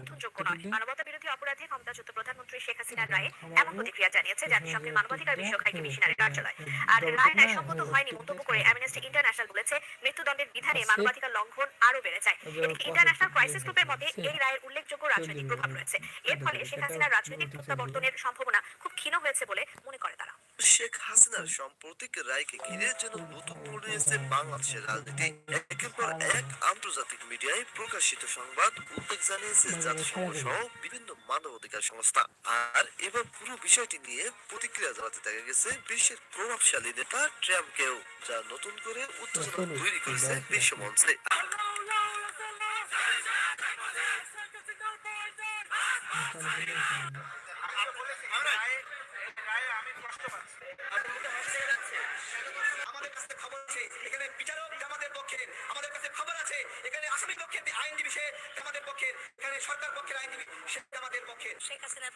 সমর্থনযোগ্য নয় মানবতা বিরোধী অপরাধে ক্ষমতাচ্যুত প্রধানমন্ত্রী শেখ হাসিনার রায়ে এমন প্রতিক্রিয়া জানিয়েছে জাতিসংঘের মানবাধিকার বিষয়ক হাই কমিশনারের কার্যালয়। আর রায় ন্যায়সঙ্গত হয়নি মন্তব্য করে অ্যামনেস্টি ইন্টারন্যাশনাল বলেছে মৃত্যুদণ্ডের বিধানে মানবাধিকার লঙ্ঘন আরও বেড়ে যায় এদিকে ইন্টারন্যাশনাল ক্রাইসিস গ্রুপের মতে এই রায়ের উল্লেখযোগ্য রাজনৈতিক প্রভাব রয়েছে। এর ফলে শেখ হাসিনার রাজনৈতিক প্রত্যাবর্তনের সম্ভাবনা খুব ক্ষীণ হয়েছে বলে মনে করে তারা। শেখ হাসিনার সাম্প্রতিক রায়কে ঘিরে যেন নতুন মোড় নিয়েছে বাংলাদেশের রাজনীতি। একের পর এক আন্তর্জাতিক মিডিয়ায় প্রকাশিত সংবাদ উদ্বেগ জানিয়েছে জাতিসংঘ সহ বিভিন্ন মানবাধিকার সংস্থা। আর এবার পুরো বিষয়টি নিয়ে প্রতিক্রিয়া জানাতে দেখা গেছে বিশ্বের প্রভাবশালী নেতা ট্রাম্পকেও যা নতুন করে উত্তেজনা তৈরি করেছে বিশ্ব মঞ্চে।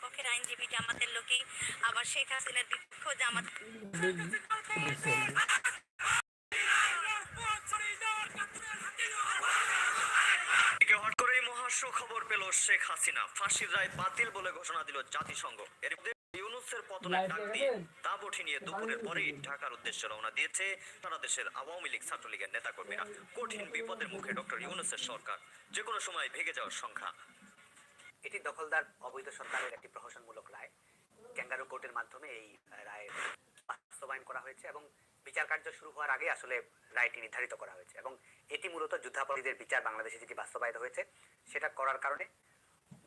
পক্ষের আইনজীবী জামাতের লোকই। আবার শেখ হাসিনার বিপক্ষ জামাত খবর পেল শেখ হাসিনা। ফাঁসির রায় বাতিল বলে ঘোষণা দিল জাতিসংঘ। এর ইউনুসের পতনের ডাক দিয়ে নিয়ে দুপুরের পরেই ঢাকার উদ্দেশ্যে রওনা দিয়েছে সারা দেশের আওয়ামী লীগ ছাত্রলীগের নেতাকর্মীরা। কঠিন বিপদের মুখে ডক্টর ইউনুসের সরকার। যে কোনো সময় ভেঙে যাওয়ার সংখ্যা এটি দখলদার অবৈধ সরকারের একটি প্রহসনমূলক রায়। ক্যাঙ্গারু কোর্টের মাধ্যমে এই রায় বাস্তবায়ন করা হয়েছে এবং বিচার কার্য শুরু হওয়ার আগে আসলে রায়টি নির্ধারিত করা হয়েছে এবং এটি মূলত যুদ্ধাপরাধীদের বিচার বাংলাদেশে যেটি বাস্তবায়িত হয়েছে সেটা করার কারণে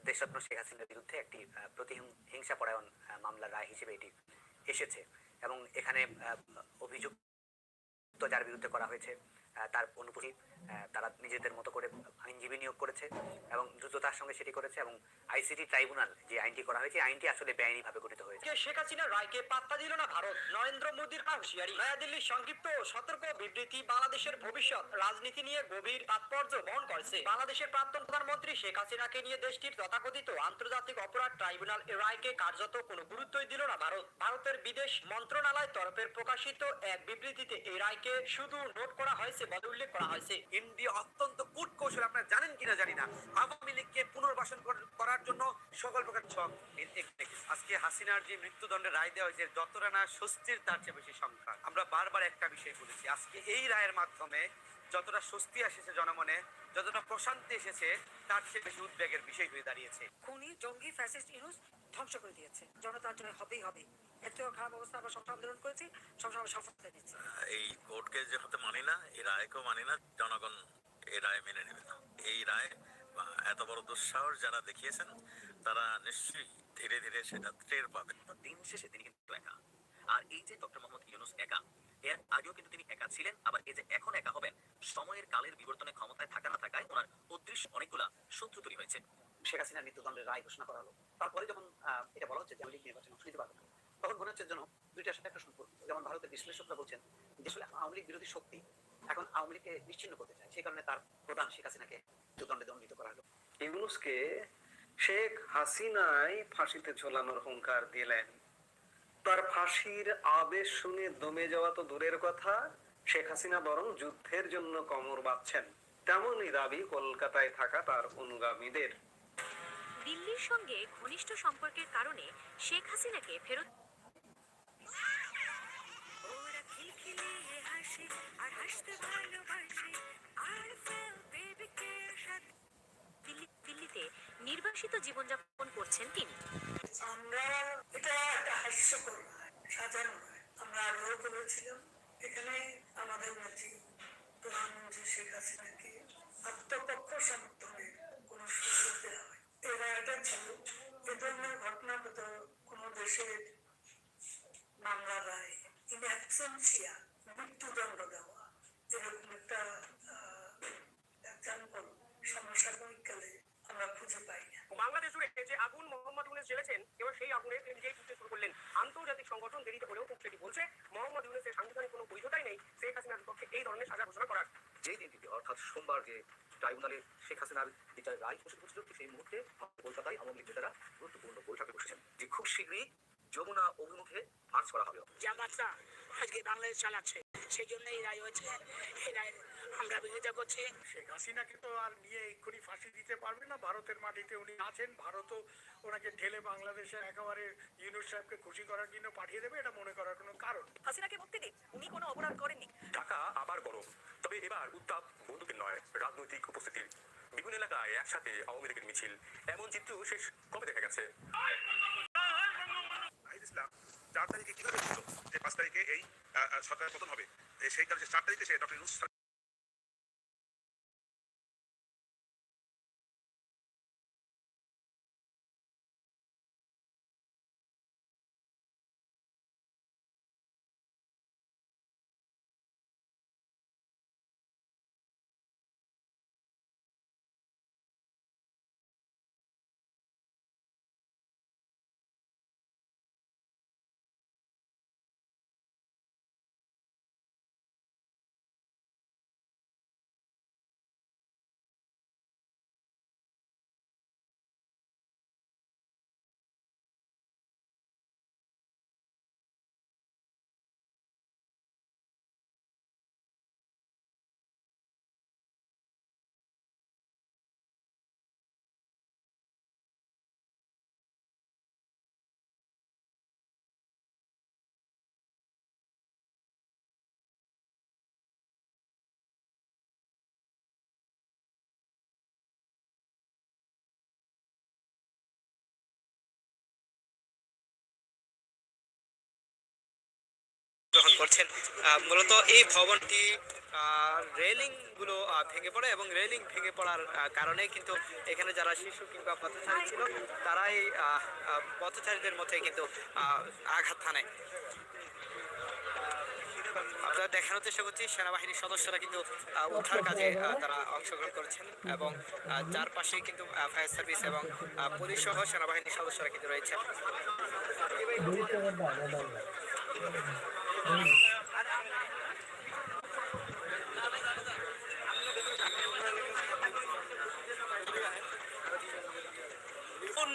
দেশরত্ন শেখ হাসিনার বিরুদ্ধে একটি প্রতিহিংসা পরায়ণ মামলার রায় হিসেবে এটি এসেছে এবং এখানে অভিযুক্ত যার বিরুদ্ধে করা হয়েছে তার আহ, তারা নিজেদের মতো করে আইনজীবী নিয়োগ করেছে এবং দ্রুততার সঙ্গে সেটি করেছে এবং আইসিটি ট্রাইব্যুনাল যে আইনটি করা হয়েছে আইনটি আসলে বেআইনিভাবে গঠিত হয়েছে। শেখ হাসিনার রায়কে পাত্তা দিল না ভারত? নরেন্দ্র মোদীর হুঁশিয়ারি। নয়াদিল্লির সংক্ষিপ্ত সতর্ক বিবৃতি বাংলাদেশের ভবিষ্যৎ। রাজনীতি নিয়ে গভীর তাৎপর্য বহন করছে। বাংলাদেশের প্রাক্তন প্রধানমন্ত্রী শেখ হাসিনাকে নিয়ে দেশটির তথাকথিত আন্তর্জাতিক অপরাধ ট্রাইব্যুনাল এর রায়কে কার্যত কোনো গুরুত্বই দিল না ভারত। ভারতের বিদেশ মন্ত্রণালয় তরফের প্রকাশিত এক বিবৃতিতে এই রায়কে শুধু নোট করা হয়েছে বলে উল্লেখ করা হয়েছে। ইন্ডিয়া অত্যন্ত কূট কৌশল আপনারা জানেন কিনা জানি না। আওয়ামী লীগকে পুনর্বাসন করার জন্য সকল প্রকার ছক আজকে হাসিনার যে মৃত্যুদণ্ডের রায় দেওয়া হয়েছে যতটা না স্বস্তির তার চেয়ে বেশি সংখ্যা। আমরা বারবার একটা বিষয় বলেছি, আজকে এই রায়ের মাধ্যমে যতটা স্বস্তি এসেছে জনমনে, যতটা প্রশান্তি এসেছে, তার চেয়ে বেশি উদ্বেগের বিষয় হয়ে দাঁড়িয়েছে। খুনি, জঙ্গি, ফ্যাসিস্ট ইউনুস ধ্বংস করে দিয়েছে। জনতার হবেই হবে। খারাপ অবস্থা আমরা আন্দোলন করেছি সবসময় সফলতা দিচ্ছি এই কোর্টকে যেহেতু মানি না এই রায়কেও মানি না জনগণ এই রায় মেনে নেবে না। এই রায় এত বড় দুঃসাহস যারা দেখিয়েছেন তারা নিশ্চয়ই ধীরে ধীরে সেটা টের পাবে। দিন শেষে তিনি কিন্তু একা। আর এই যে ডক্টর মোহাম্মদ ইউনুস একা এর আগেও কিন্তু তিনি একা ছিলেন আবার এই যে এখন একা হবেন সময়ের কালের বিবর্তনে ক্ষমতায় থাকা না থাকায় ওনার অদৃশ্য অনেকগুলা শত্রু তৈরি হয়েছে। শেখ হাসিনার মৃত্যুদণ্ডের রায় ঘোষণা করা হলো। তারপরে যখন এটা বলা হচ্ছে যে আওয়ামী লীগ নির্বাচনে অংশ নিতে পারবে না তখন মনে হচ্ছে যেন দুইটার সাথে একটা সম্পর্ক। যেমন ভারতের বিশ্লেষকরা বলছেন যে আসলে আওয়ামী লীগ বিরোধী শক্তি এখন আওয়ামী লীগকে নিশ্চিন্ন করতে চায়। সেই কারণে তার প্রধান শেখ হাসিনাকে মৃত্যুদণ্ডে দণ্ডিত করা হলো। ইউনুসকে শেখ হাসিনাই ফাঁসিতে ঝোলানোর হুঙ্কার দিলেন। তার ফাঁসির আদেশ শুনে দমে যাওয়া তো দূরের কথা। শেখ হাসিনা বরং যুদ্ধের জন্য কমর বাঁধছেন। তেমনই দাবি কলকাতায় থাকা তার অনুগামীদের। দিল্লির সঙ্গে ঘনিষ্ঠ সম্পর্কের কারণে শেখ হাসিনাকে ফেরত ওরা হাসে আর হাসতে ভালোবাসে, আর দিল্লিতে নির্বাসিত জীবনযাপন করছেন তিনি। আমরা এটা একটা হাস্যকর সাধারণ আমরা আগেও বলেছিলাম এখানে আমাদের নেত্রী প্রধানমন্ত্রী শেখ হাসিনাকে আত্মপক্ষ সমর্থনের কোন সুযোগ দেওয়া হয়। এরা এটা ছিল এ ধরনের ঘটনা হতো কোন দেশের মামলা রায় ইন অ্যাবসেন্সিয়া মৃত্যুদণ্ড দেওয়া এরকম একটা এক্সাম্পল সমসাময়িককালে আমরা খুঁজে পাই বাংলাদেশ জুড়ে যে আগুন মোহাম্মদ ইউনুস জ্বেলেছেন, এবার সেই আগুনে নিজেই পুঁতে শুরু করলেন। আন্তর্জাতিক সংগঠন দেরিতে হলেও সেটি বলছে, মোহাম্মদ ইউনুসের সাংবিধানিক কোনো বৈধতাই নেই, শেখ হাসিনার বিপক্ষে এই ধরনের সাজা ঘোষণা করার। যে দিনটিতে, অর্থাৎ সোমবার যে ট্রাইব্যুনালে শেখ হাসিনার বিচারের রায় ঘোষিত হয়েছিল সেই মুহূর্তে কলকাতায় আওয়ামী লীগ নেতারা গুরুত্বপূর্ণ বৈঠকে বসেছেন। যে খুব শীঘ্রই যমুনা অভিমুখে মার্চ করা হবে জামাতরা আজকে বাংলাদেশ চালাচ্ছে সেই জন্য এই রায় হয়েছে এই রায় আমরা বিরোধিতা করছি। শেখ হাসিনাকে তো আর নিয়ে এক্ষুনি ফাঁসি দিতে পারবে না। ভারতের মাটিতে উনি আছেন ভারতও ওনাকে ঠেলে বাংলাদেশে একেবারে ইউনুস সাহেবকে খুশি করার জন্য পাঠিয়ে দেবে এটা মনে করার কোনো কারণ হাসিনাকে মুক্তি দিন উনি কোনো অপরাধ করেননি। ঢাকা আবার গরম। তবে এবার উত্তাপ বন্দুকের নয় রাজনৈতিক উপস্থিতির বিভিন্ন এলাকায় একসাথে আওয়ামী লীগের মিছিল। এমন চিত্র শেষ কবে দেখা গেছে? চার তারিখে কীভাবে বুঝলো যে পাঁচ তারিখে এই সরকারের পতন হবে। সেই তারিখে চার তারিখে সে ডক্টর ইউনুস করছেন। মূলত এই ভবনটি রেলিংগুলো ভেঙে পড়ে এবং রেলিং ভেঙে পড়ার কারণে কিন্তু এখানে যারা শিশু কিংবা পথচারী ছিল, তারাই পথচারীদের মধ্যে কিন্তু আঘাত হানে। আপনারা দেখানোর চেষ্টা করছি, সেনাবাহিনীর সদস্যরা কিন্তু উদ্ধার কাজে তারা অংশগ্রহণ করছেন এবং চারপাশে কিন্তু ফায়ার সার্ভিস এবং পুলিশ সহ সেনাবাহিনীর সদস্যরা কিন্তু রয়েছে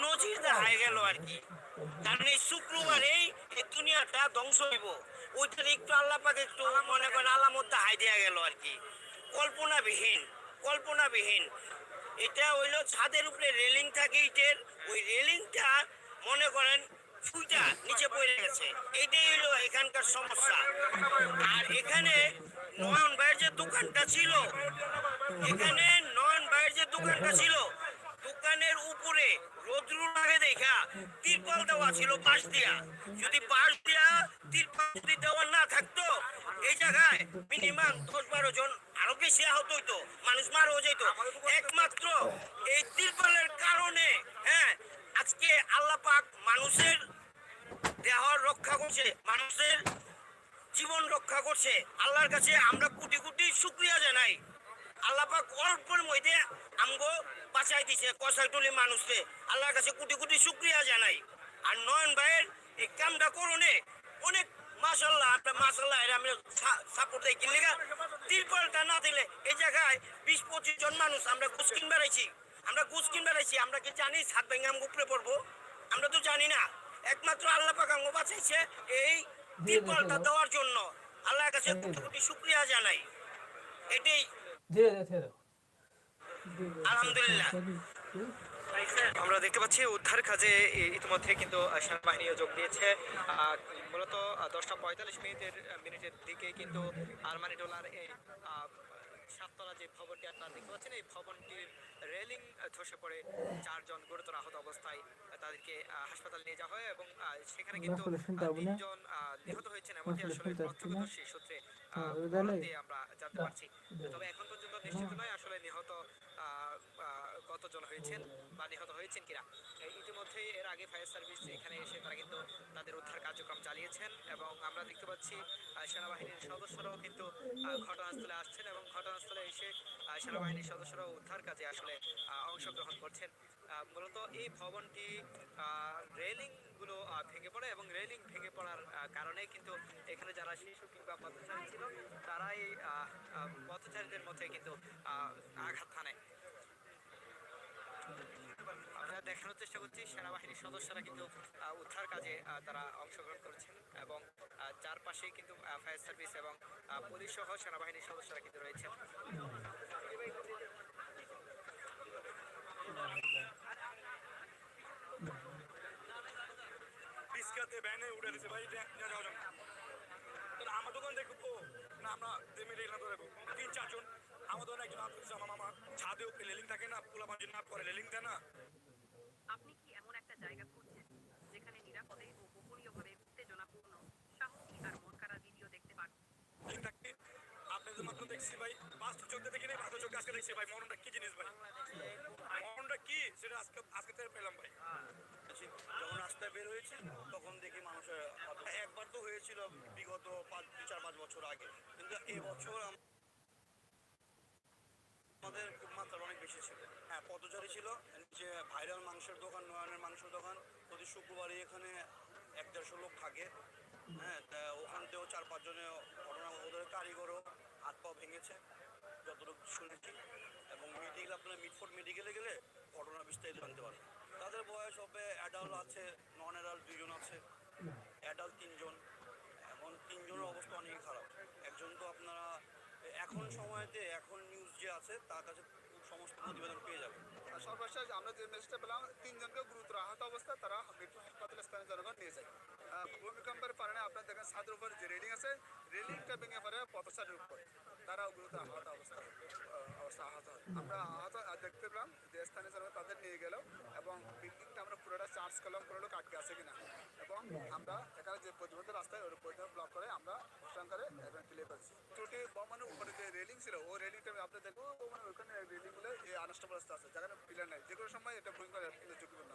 নজির দেখায় গেল আর কি। কারণ এই শুক্রবারেই এই দুনিয়াটা ধ্বংস হইব। ওইটার একটু আল্লাহ একটু মনে করেন আলামত দেখাই দেওয়া গেল আর কি। কল্পনাবিহীন কল্পনাবিহীন। এটা হইল ছাদের উপরে রেলিং থাকে ইটের। ওই রেলিংটা মনে করেন ফুইটা নিচে পড়ে গেছে। এটাই হইল এখানকার সমস্যা। আর এখানে নয়ন ভাইয়ের যে দোকানটা ছিল, এখানে নয়ন ভাইয়ের যে দোকানটা ছিল, দোকানের উপরে রোদ্রু লাগে দেখা, তিরপল দেওয়া ছিল পাশ দিয়া। যদি পাশ দিয়া তিরপল যদি দেওয়া না থাকতো, এই জায়গায় মিনিমাম দশ বারো জন আরও বেশি আহত হইতো, মানুষ মারও যেত একমাত্র এই তিরপলের কারণে হ্যাঁ আজকে আল্লাহ পাক মানুষের করছে মানুষের জীবন রক্ষা করছে, আল্লাহর কাছে আমরা কোটি কোটি শুক্রিয়া জানাই। আল্লাহ পাক অল্পের মধ্যে আমগো বাঁচাই দিছে কষাইটুলি মানুষকে। আল্লাহর কাছে কোটি কোটি শুক্রিয়া জানাই। আর নয়ন ভাইয়ের এই কামটা করুনে, অনেক মাসাল্লাহ আমরা মাসাল্লাহ আমরা সাপোর্ট না দিলে এই জায়গায় বিশ পঁচিশ জন মানুষ আমরা ঘুষ কিন বেড়াইছি আমরা ঘুষ কিন বেড়াইছি আমরা কি জানি সাত আমগো উপরে পড়ব? আমরা তো জানি না। একমাত্র আল্লাহ পাক আমগো বাঁচাইছে এই তিরপলটা দেওয়ার জন্য। আল্লাহর কাছে কোটি কোটি শুক্রিয়া জানাই। এটাই। আলহামদুলিল্লাহ। আমরা দেখতে পাচ্ছি উদ্ধার কাজে ইতিমধ্যে কিন্তু সেনাবাহিনীও যোগ দিয়েছে। আহ, মূলত দশটা পঁয়তাল্লিশ মিনিটের মিনিটের দিকে কিন্তু আরমানি ডলার এই আহ, সাততলা যে ভবনটি আপনারা দেখতে পাচ্ছেন এই ভবনটির রেলিং ধসে পড়ে চারজন গুরুতর আহত অবস্থায় তাদেরকে হাসপাতালে নিয়ে যাওয়া হয় এবং সেখানে কিন্তু তিনজন নিহত হয়েছেন এমনটি আসলে প্রত্যক্ষদর্শী সূত্রে দিয়ে আমরা জানতে পারছি। তবে এখন পর্যন্ত নিশ্চিত নয় আসলে নিহত কতজন হয়েছেন বা নিহত হয়েছেন কিনা। এই ইতিমধ্যেই এর আগে ফায়ার সার্ভিস এখানে এসে তারা কিন্তু তাদের উদ্ধার কার্যক্রম চালিয়েছেন এবং আমরা দেখতে পাচ্ছি সেনাবাহিনীর সদস্যরাও কিন্তু ঘটনাস্থলে আসছেন এবং ঘটনাস্থলে এসে সেনাবাহিনীর সদস্যরাও উদ্ধার কাজে আসলে অংশগ্রহণ করছেন। মূলত এই ভবনটি রেলিংগুলো ভেঙে পড়ে এবং রেলিং ভেঙে পড়ার কারণে কিন্তু এখানে যারা শিশু কিংবা পথচারী ছিল, তারাই পথচারীদের মধ্যে কিন্তু আঘাত হানে। দেখানোর চেষ্টা করছি সেনাবাহিনীর সদস্যরা কিন্তু উদ্ধার কাজে তারা অংশগ্রহণ করছেন এবং আহ, চারপাশেই কিন্তু ফায়ার সার্ভিস এবং পুলিশ সহ সেনাবাহিনীর সদস্যরা কিন্তু রয়েছেন। রিস্কাতে ভ্যানে উঠে দিছে আমার দোকানে একজন করেছে আমার মামা ছাদে উপরে লেলিং থাকে না পোলা পাঁচ না পরে লেলিং দেয় না। আপনি কি এমন একটা জায়গা খুঁজছেন যেখানে নিরাপদে ও গোপনীয়ভাবে উত্তেজনাপূর্ণ সাহসী আর মনকারা ভিডিও দেখতে পান লেলিং থাকে আপনাদের মাত্র দেখছি ভাই পাঁচ চোখে দেখি নাই ভালো চোখে আজকে দেখছি ভাই মরণটা কি জিনিস ভাই? মরণটা কি? সেটা আজকে আজকে থেকে পেলাম ভাই। যখন রাস্তায় বের হয়েছে তখন দেখি মানুষের একবার তো হয়েছিল বিগত পাঁচ দু চার পাঁচ বছর আগে। কিন্তু এবছর আমাদের মাত্রা অনেক বেশি ছিল। হ্যাঁ ছিল। যে ভাইরাল মাংসের দোকান, নয়নের মাংসের দোকান। প্রতি শুক্রবারই এখানে এক দেড়শো লোক থাকে। হ্যাঁ ওখান থেকেও চার পাঁচজনে ঘটনা, ওদের কারিগরও হাত পা ভেঙেছে, যতটুকু শুনেছি। এবং মেডিকেল আপনার মিটফোর্ড মেডিকেলে গেলে ঘটনা বিস্তারিত জানতে পারবেন। তাদের বয়স হবে অ্যাডাল্ট আছে নন অ্যাডাল্ট দুজন আছে। অ্যাডাল্ট তিনজন। এখন তিনজনের অবস্থা অনেক খারাপ। একজন তো আপনারা, এখন সময়তে, এখন নিউজ যে আছে, তার কাছে সমস্ত প্রতিবেদন পেয়ে যাবেন সর্বশেষ আমরা যে মেসেজটা পেলাম, তিনজনকে গুরুতর আহত অবস্থায় তারা মৃত্যু হাসপাতালে স্থানীয় জনগণ নিয়ে যায়। ভূমিকম্পের কারণে আপনার দেখেন ছাদের উপরে যে রেলিং আছে রেলিংটা ভেঙে পড়ে পথচারীর উপর। তারাও গুরুতর আহত অবস্থা অবস্থা আহত হয়। আমরা আহত দেখতে পেলাম যে স্থানীয় জনগণ তাদের নিয়ে গেল এবং বিল্ডিংটা আমরা পুরোটা চার্জ করলাম কোনো লোক আটকে আছে কিনা। এবং আমরা এখানে যে প্রতিবন্ধ রাস্তায় ওর প্রতিবন্ধ ব্লক করে, আমরা অনুষ্ঠান করে এখানে ক্লিয়ার করছি ত্রুটি বমানের উপরে যে রেলিং ছিল, ও রেলিংটা আপনি দেখব। মানে ওখানে রেলিংগুলো এই আনষ্ট রাস্তা আছে, যেখানে পিলার নাই। যে কোনো সময় এটা ভূমিকম্প ঝুঁকিপূর্ণ।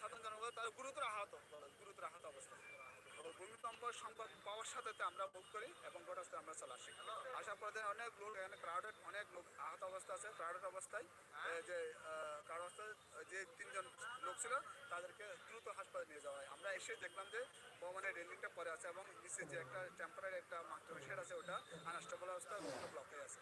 সাধারণ জনগণ তার গুরুতর আহত গুরুতর আহত অবস্থা ভূমিকম্প সংবাদ পাওয়ার সাথে আমরা বুক করি এবং ঘটনাস্থলে আমরা চলে আসি। আসার পরে অনেক লোক এখানে ক্রাউডেড অনেক লোক আহত অবস্থা আছে ক্রাউডেড অবস্থায় যে ক্রাউড অবস্থায় যে তিনজন লোক ছিল, তাদেরকে দ্রুত হাসপাতালে নিয়ে যাওয়া হয়। আমরা এসে দেখলাম যে ভবনে রেলিংটা পরে আছে এবং নিচে যে একটা টেম্পোরারি একটা মাস্টার শেড আছে, ওটা আনস্টেবল অবস্থা ব্লক হয়ে আছে।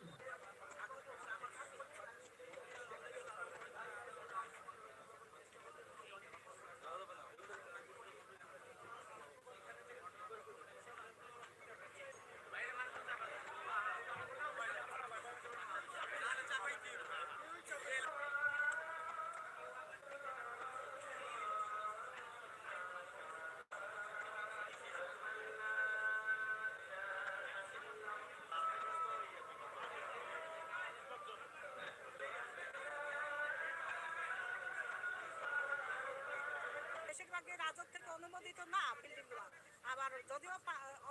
বেশিরভাগই রাজত থেকে অনুমোদিত না বিল্ডিংগুলো আবার যদিও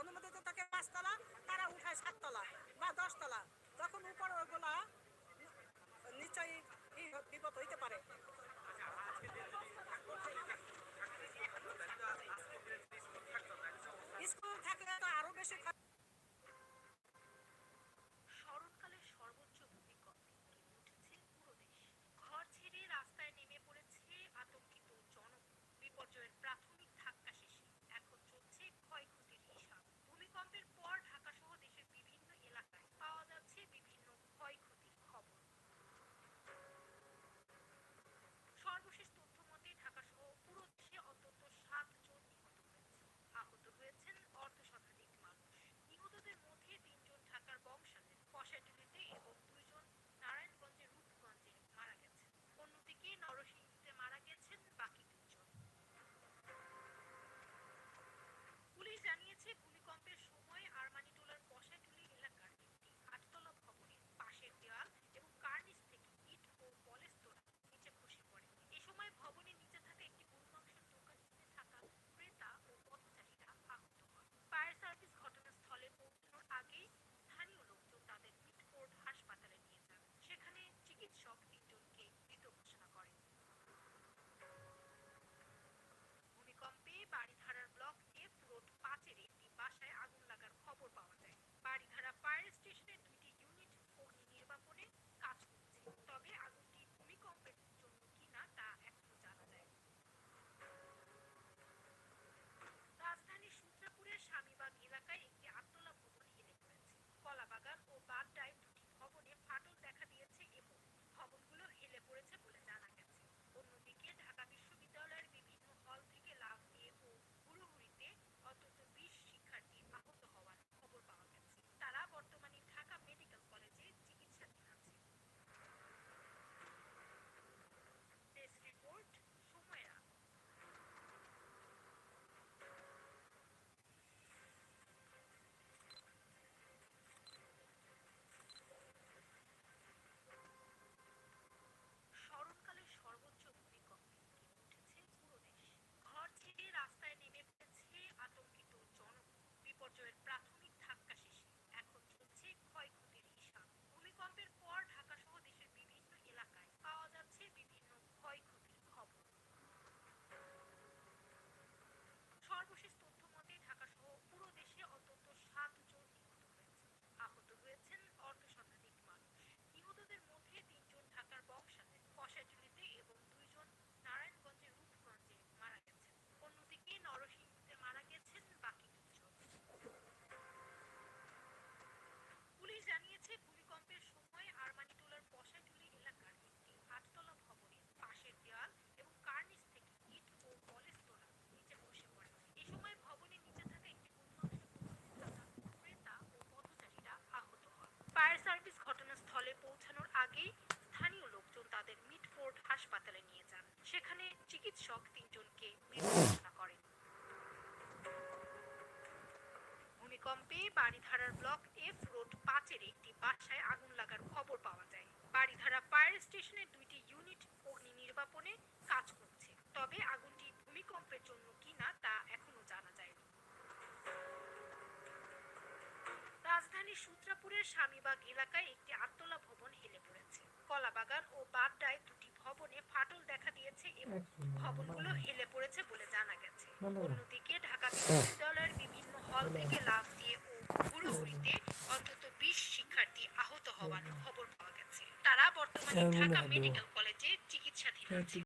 অনুমোদিত থাকে পাঁচতলা, তারা উঠায় সাততলা বা দশতলা। তখন উপর ওগুলা নিশ্চয়ই বিপদ হইতে পারে। স্কুল থাকলে তো আরও বেশি আগেই স্থানীয় লোকজন তাদের মিটফোর্ড হাসপাতালে নিয়ে যান। সেখানে চিকিৎসক তিনজনকে মৃত ঘোষণা করেন। ভূমিকম্পে বাড়িধারার ব্লক এফ রোড পাঁচের একটি বাসায় আগুন লাগার খবর পাওয়া যায়। বাড়িধারা ফায়ার স্টেশনের দুইটি ইউনিট অগ্নি নির্বাপনে কাজ করছে। তবে আগুনটি ভূমিকম্পের জন্য কিনা তা এখনও জানা যায়নি। রাজধানীর সূত্রাপুরের স্বামীবাগ এলাকায় একটি পড়েছে কলাবাগান ও বাড্ডায় দুটি ভবনে ফাটল দেখা দিয়েছে এবং ভবনগুলো হেলে পড়েছে বলে জানা গেছে। অন্যদিকে ঢাকা বিশ্ববিদ্যালয়ের বিভিন্ন হল থেকে লাফ দিয়ে ও ঘুরোঘুরিতে অন্তত বিশ শিক্ষার্থী আহত হওয়ার খবর পাওয়া গেছে। তারা বর্তমানে ঢাকা মেডিকেল কলেজে চিকিৎসাধীন আছে